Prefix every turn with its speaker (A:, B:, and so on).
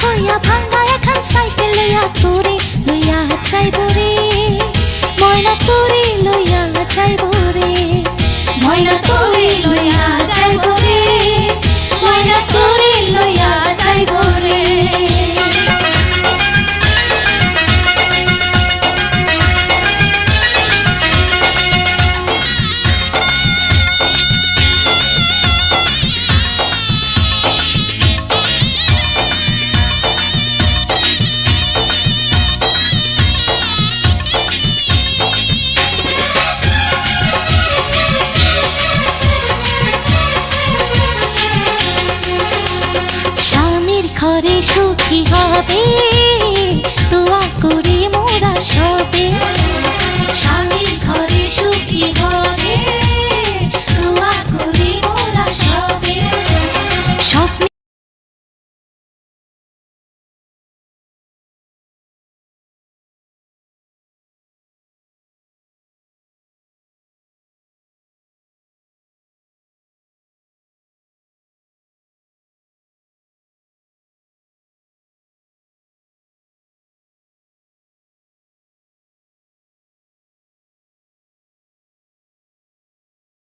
A: হইয়া ভাঙা এখান সাইকেল লইয়া তোরে লইয়া যাইব রে ময়না তোরে লইয়া যাইব রে ময়না তোরে ঘরে সুখী হবে।